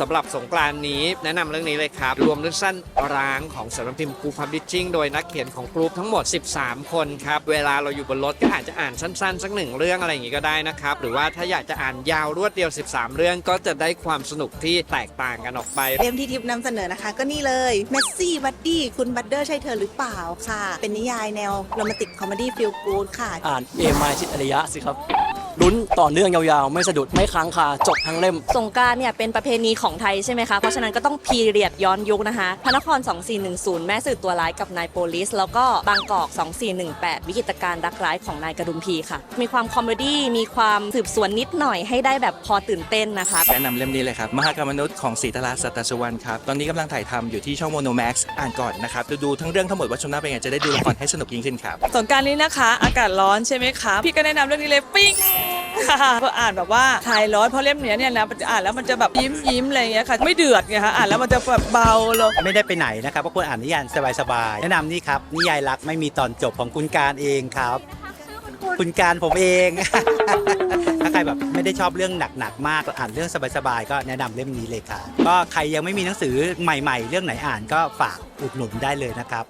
สำหรับสงกรานต์นี้แนะนำเรื่องนี้เลยครับ รวมเรื่องสั้นร้างของสำนักพิมพ์กรุ๊ปพับลิชชิ่งโดยนักเขียนของกรุ๊ปทั้งหมด 13 คนครับ เวลาเราอยู่บนรถก็อาจจะอ่านสั้นๆ สักหนึ่งเรื่องอะไรอย่างงี้ก็ได้นะครับ หรือว่าถ้าอยากจะอ่านยาวรวดเดียว 13 เรื่องก็จะได้ความสนุกที่แตกต่างกันออกไป เล่มที่ทิพย์นำเสนอนะคะ ก็นี่เลยเมสซี่บัดดี้คุณบัตเดอร์ใช่เธอหรือเปล่าค่ะ เป็นนิยายแนวโรแมนติกคอมเมดี้ฟิลกูดค่ะ อ่านเอมายชิดอริยะสิครับ ลุ้นต่อเนื่องยาวๆ ไม่สะดุดไม่ค้างคาจบทั้งเล่ม สงกรารเนี่ยเป็นประเพณีของไทยใช่ไหมคะ เพราะฉะนั้นก็ต้องพีเรียดย้อนยุคนะคะ พระนคร 2410 แม่สื่อตัวร้ายกับนายโปลิส แล้วก็บางกอก 2418 วิกฤตการณ์รักร้ายของนายกระดุมพีค่ะ มีความคอมเมดี้ มีความสืบสวนนิดหน่อยให้ได้แบบพอตื่นเต้นนะคะ แนะนำเล่มนี้เลยครับ มหากรรมมนุษย์ของศรีตลาสัตสุวรรณครับ ตอนนี้กำลังถ่ายทำอยู่ที่ช่องโมโนแม็กซ์อ่านก่อนนะครับ ดูดูทั้งเรื่องทั้งหมดว่าชมหน้าเป็นไงจะได้ดูละครให้สนุกยิ่งขึ้นครับ สงกรารนี้นะคะ อากาศร้อนใช่ไหมคะ พี่ก็แนะนำเรื่องนี้เลยปิ้ง ค่ะพออ่านแบบว่าคลายร้อนเพราะเล่มเนี้ยเนี่ยนะมันจะอ่านแล้วมันจะแบบยิ้มยิ้มๆอะไรอย่างเงี้ยค่ะ ไม่เดือดไงคะอ่านแล้วมันจะแบบเบาลงไม่ได้ไปไหนนะครับเพราะควรอ่านนิยายสบายๆแนะนำนี่ครับนิยายรักไม่มีตอนจบของคุณการเองครับ คุณการผมเอง ถ้าใครแบบไม่ได้ชอบเรื่องหนักๆมากอ่านเรื่องสบายๆก็แนะนำเล่มนี้เลยครับก็ใครยังไม่มีหนังสือใหม่ ๆ เรื่องไหนอ่านก็ฝากอุดหนุนได้เลยนะครับ